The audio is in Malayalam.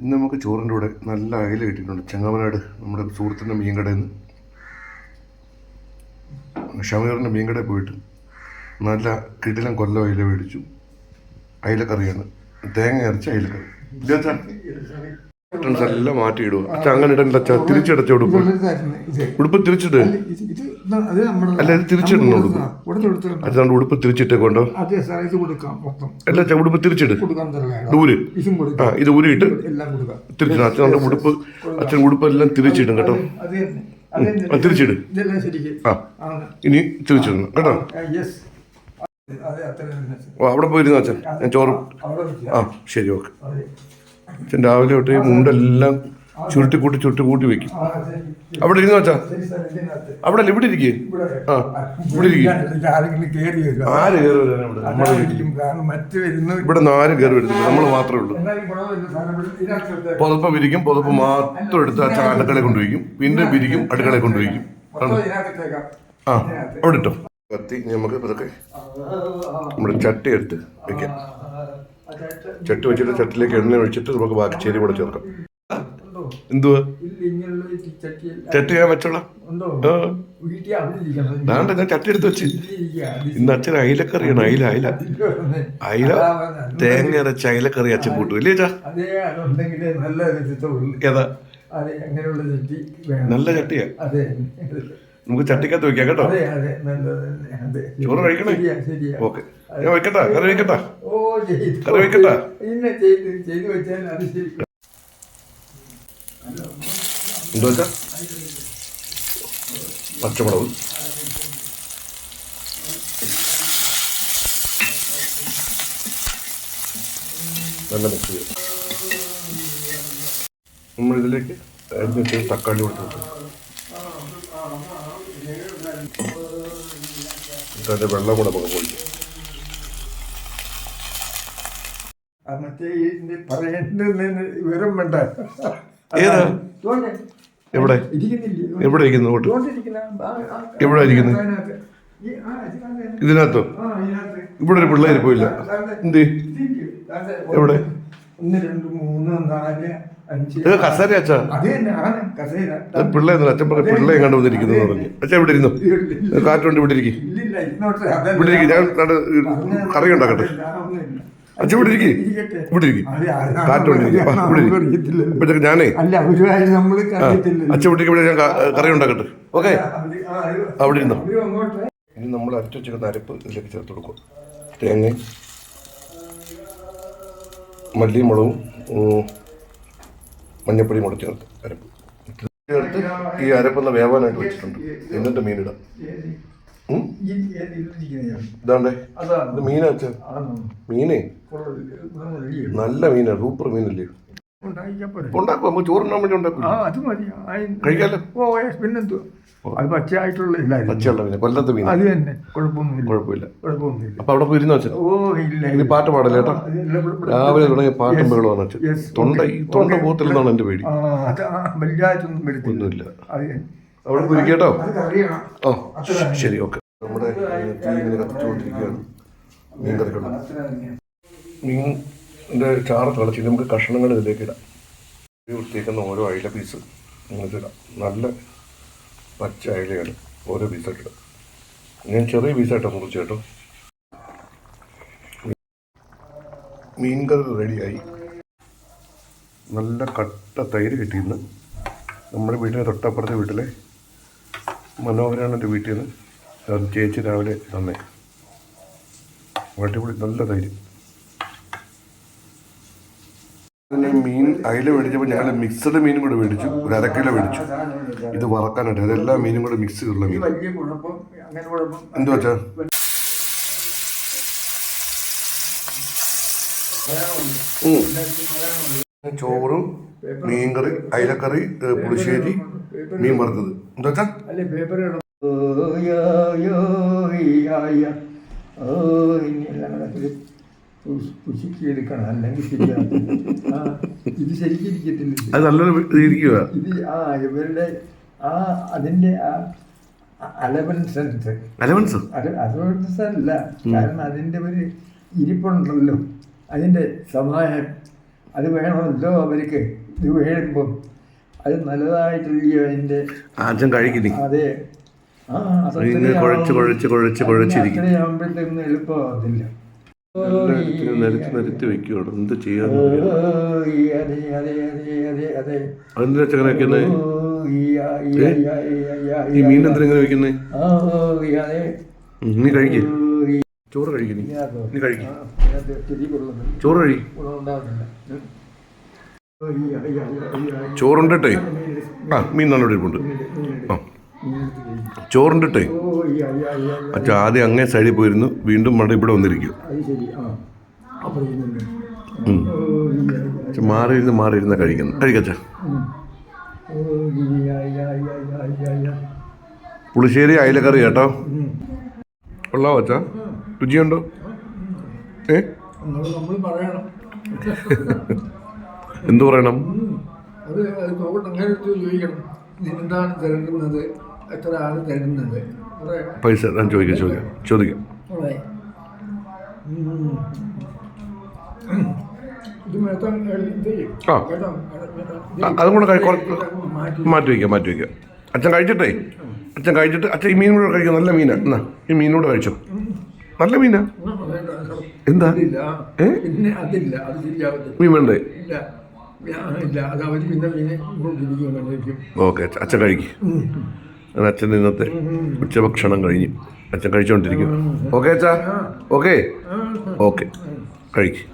ഇന്ന് നമുക്ക് ചോറിന്റെ കൂടെ നല്ല അയല കിട്ടിയിട്ടുണ്ട്. ചെങ്ങമനാട് നമ്മുടെ സുഹൃത്തിന്റെ മീൻ കടയിൽ നിന്ന്. ഷമീറിന്റെ മീൻ കടയിൽ പോയിട്ട് നല്ല കിടിലം കൊല്ലം അയില മേടിച്ചു. അയിലക്കറിയാണ്. തേങ്ങ അരച്ച അയിലക്കറി. ഇല്ലേ അച്ഛാ? ബട്ടൺസ് എല്ലാം മാറ്റി ഇടുക അച്ഛാ അങ്ങനെ ഇടണ്ട അച്ഛാ തിരിച്ചടച്ച ഉടുപ്പ് ഉടുപ്പ് തിരിച്ചിട്ട് അല്ല, ഇത് തിരിച്ചിടണം ഉടുപ്പ്. അച്ഛാണ്ട് ഉടുപ്പ് കൊടുക്കാം മൊത്തം. അല്ല അച്ഛാ ഉടുപ്പ് തിരിച്ചിട്. കൊടുക്കാൻ തരാം ഇത് ഊര് ഇതും ആ ഇത് ഊരിയിട്ട് എല്ലാം തിരിച്ചിടണം അച്ഛന്റെ ഉടുപ്പ് അച്ഛൻ ഉടുപ്പെല്ലാം തിരിച്ചിടും കേട്ടോ. തിരിച്ചിട്. ആ ഇനി തിരിച്ചിടണം കേട്ടോ. അവിടെ പോയിരുന്നു അച്ഛൻ. ഞാൻ ചോറ്. ആ ശരി ഓക്കെ. അച്ഛൻ രാവിലെ തൊട്ട് മുണ്ടെല്ലാം ചുരുട്ടിക്കൂട്ടി ചുരുട്ടിക്കൂട്ടി വെക്കും. അവിടെ ഇരുന്നു അച്ഛാ അവിടെ അല്ല? ഇവിടെ ഇരിക്കേ? ആ ഇവിടെ ഇരിക്കും. ആര് കയറി ഇവിടെ? നമ്മൾ നിന്ന് ആരും കയറി വരുന്നില്ല നമ്മൾ മാത്രമേ ഉള്ളൂ. പുതപ്പ് വിരിക്കും പുതപ്പ് മാത്രം എടുത്ത് അച്ഛൻ അടുക്കളയെ കൊണ്ടുപോയിക്കും പിന്നെ വിരിക്കും അടുക്കളെ കൊണ്ടുപോയിക്കും ആ അവിടെ ഇട്ടോ. കത്തി നമുക്ക് ഇതൊക്കെ നമ്മുടെ ചട്ടി എടുത്ത് വെക്കാം. ചട്ടി വെച്ചിട്ട് ചട്ടിലേക്ക് എണ്ണ ഒഴിച്ചിട്ട് നമുക്ക് ബാക്കി ചേരി കൂടെ ചേർക്കാം? എന്തുവാ? ചട്ടി ഞാൻ വെച്ചോളാം. ദാണ്ട ഞാൻ ചട്ടി എടുത്ത് വെച്ച്. ഇന്ന് അച്ഛൻ അയിലക്കറിയാണ് അയില അയില. അയില തേങ്ങ അരച്ച അയിലക്കറി അച്ഛൻ കൂട്ടും ഇല്ലേ ചാ ഏതാ? നല്ല ചട്ടിയാ. നമുക്ക് ചട്ടിക്കകത്ത് വെക്കാം കേട്ടോ. അതെ അതെ നല്ലത് അതെ. ചോറ് കഴിക്കണേ? ശരിയാ ശരിയാ. ഓക്കെ. ഞാൻ വെക്കട്ടാ കറി വെക്കട്ടാ. ഓ ചെയ്തു കറി വെക്കട്ടാ? ചെയ്ത് ചെയ്തു വെച്ചാൽ അത് ശരി. എന്താ വെച്ചാ? പച്ചമുളക്. നല്ല മിക്സ് ചെയ്യാം. നമ്മളിതിലേക്ക് അരിഞ്ഞിട്ട് തക്കാളി കൊടുത്ത് അതിന്റെ വെള്ളം കൂടെ നമുക്ക് പോയി മറ്റേ ഇതിന്റെ പറയേണ്ടതെന്ന് വിവരം വേണ്ട ഏതാ? തോന്നെ. എവിടെ? എവിടെ ഇരിക്കുന്നു എവിടെ ഇരിക്കുന്നു ഇതിനകത്ത്. ഇവിടെ ഒരു പിള്ളേർ പോയില്ല എന്ത്. എവിടെ? ഒന്ന് രണ്ട് മൂന്ന് നാല് ഇത് കസേര അച്ഛാ. പിള്ളേ അച്ഛൻ പറഞ്ഞ പിള്ളേ കണ്ടു വന്നിരിക്കുന്നു പറഞ്ഞു. അച്ഛൻ ഇവിടെ ഇരുന്നു? കാറ്റുണ്ട് ഇവിടെ ഇരിക്കും. ഇവിടെ ഇരിക്കും. ഞാൻ കറി ഉണ്ടാക്കട്ടെ. അച്ഛൻ ഇവിടെ ഇരിക്കും. ഇവിടെ ഇരിക്കും. കാറ്റുണ്ട് ഇവിടെ ഞാനേ. അച്ഛൻ ഇവിടെ ഇവിടെ ഞാൻ കറി ഉണ്ടാക്കട്ടെ. ഓക്കെ? അവിടെ ഇരുന്നു? ഇനി നമ്മൾ അരച്ചു വെച്ചിരുന്ന അരപ്പ് ഇതിലേക്ക് ചേർത്ത് കൊടുക്കും. തേങ്ങ മല്ലിയും മുളകും ഉം, മഞ്ഞപ്പൊടിയും കൂടെ ചേർത്ത് അരപ്പ്. ചേർത്ത് ഈ അരപ്പൊന്ന് വേവാനായിട്ട് വെച്ചിട്ടുണ്ട്. എന്നിട്ട് മീനിടാം. ഇതാണ്ടേ. ഇത് മീനാ മീനെ. നല്ല മീനാണ് സൂപ്പർ മീനല്ലേ. ഉണ്ടാക്കും ചോറുണ്ണാൻ വേണ്ടി ഉണ്ടാക്കും. ആ അത് മതി. കഴിക്കാലോ? ഓ ഏ, പിന്നെന്തോ? അത് പച്ചയായിട്ടുള്ള പച്ചയുള്ള മീന കൊല്ലത്തെ മീൻ അത് തന്നെ. കുഴപ്പമൊന്നുമില്ല. കുഴപ്പമില്ല. കുഴപ്പമൊന്നുമില്ല. അപ്പൊ അവിടെ പോയിരുന്ന അച്ഛൻ ഓ ഇല്ല ഇനി പാട്ട് പാടല്ലേ കേട്ടോ. രാവിലെ തുടങ്ങിയ പാട്ടും ബഹളമാണ് yes, തൊണ്ട ഈ തൊണ്ട. പോത്തില്ലെന്നാണ് എന്റെ പേടി. വലുതായിട്ടൊന്നും വരത്തില്ല. ഒന്നുമില്ല. അവിടെ പോയി കേട്ടോ. ഓ ശരി ഓക്കെ. നമ്മുടെ തീ ഇങ്ങനെ കത്തിച്ചുകൊണ്ടിരിക്കുകയാണ്. മീൻ കറിക്കുള്ള. മീനിന്റെ ചാറ് തിളച്ചിട്ട് നമുക്ക് കഷ്ണങ്ങൾ ഇതിലേക്ക് ഇടാം. വൃത്തിയേക്കുന്ന ഓരോ അയില പീസ് നിങ്ങൾക്ക് നല്ല പച്ച അയിലയാണ് ഓരോ പീസായിട്ട് ഇടാം ഞാൻ ചെറിയ പീസായിട്ടാണ് മുറിച്ച് കേട്ടോ. മീൻ കറി റെഡിയായി. നല്ല കട്ട തൈര് കിട്ടിയിരുന്നു നമ്മുടെ വീട്ടിലെ തൊട്ടപ്പുറത്തെ വീട്ടിലെ മനോഹരാണെന്റെ വീട്ടിൽ നിന്ന് ചേച്ചി രാവിലെ തന്നെ. അടിപൊളി നല്ല തൈര് പിന്നെ മീൻ അയില മേടിച്ചപ്പോൾ ഞാൻ മിക്സഡ് മീനും കൂടെ മേടിച്ചു. ഒരു അര കിലോ മേടിച്ചു. ഇത് വറക്കാനായിട്ട്. അതെല്ലാ മീനും കൂടെ മിക്സ് ചെയ്തുള്ള മീൻ. എന്തു വെച്ചാ ചോറും മീൻകറി അയിലക്കറി പുളിശ്ശേരി മീൻ വറുത്തത്. എന്താ വെച്ചാ അല്ലെങ്കിൽ ഇത് ശരിക്കിരിക്കത്തില്ല അത് നല്ലൊരു ഇരിക്കുക ഇത് ആ ഇവരുടെ ആ അതിന്റെ ആ അലവൻസ്? അലവൻസ് അല്ല. കാരണം അതിന്റെ ഒരു ഇരിപ്പുണ്ടല്ലോ. അതിന്റെ സമായം അത് വേണമല്ലോ അവർക്ക്. ഇത് വീഴുമ്പം അത് നല്ലതായിട്ടില്ലയോ അതിന്റെ അച്ഛൻ കഴിക്കുന്നു അതെ. ആ കുഴച്ച് കുഴച്ച് കുഴച്ച് കുഴച്ചിരിക്കും എളുപ്പമാവത്തില്ല. എളുപ്പമാകത്തില്ല നിരത്തി നിരത്തി വെക്കുകയാണ് എന്ത് ചെയ്യാൻ അതിന്റെ ആ, ഈ, മീൻ എന്തിനാ ഇങ്ങനെ വെക്കുന്നേ? നീ കഴിക്കേ. ചോറ് കഴിക്കുന്നു? നീ കഴിക്ക്. ചോറ് കഴി. ചോറുണ്ടിട്ടേ. ആ മീൻ നല്ല ഇരിപ്പുണ്ട് ആ. ചോറുണ്ടിട്ടേ. അച്ഛൻ ആദ്യം അങ്ങേ സൈഡിൽ പോയിരുന്നു വീണ്ടും മണ്ട ഇവിടെ വന്നിരിക്കും. മാറിയിരുന്ന് മാറിയിരുന്ന കഴിക്കുന്നു കഴിക്കച്ച. പുളിശ്ശേരി അയിലക്കറി കേട്ടോ. കൊള്ളാവോ അച്ഛാ? രുചിയുണ്ടോ? ഏ? എന്തു പറയണം? എത്ര ആൾ തരുന്നത് പൈസ ഞാൻ ചോദിക്കാം ചോദിക്കാം. ചോദിക്കാം. അതും കൂടെ മാറ്റി വയ്ക്കാം മാറ്റി വയ്ക്കാം അച്ഛൻ കഴിച്ചിട്ടേ? അച്ഛൻ കഴിച്ചിട്ട് അച്ഛൻ ഈ മീൻ കൂടെ കഴിക്കും നല്ല മീനാ. എന്നാ ഈ മീനൂടെ കഴിച്ചോ? നല്ല മീനാ. എന്താ? ഏ? മീൻ വേണ്ടേ? ഓക്കെ അച്ഛൻ കഴിക്കും. അങ്ങനെ അച്ഛൻ ഇന്നത്തെ ഉച്ചഭക്ഷണം കഴിഞ്ഞു. അച്ഛൻ കഴിച്ചുകൊണ്ടിരിക്കും ഓക്കെ അച്ഛാ? ഓക്കെ ഓക്കെ കഴിക്കും.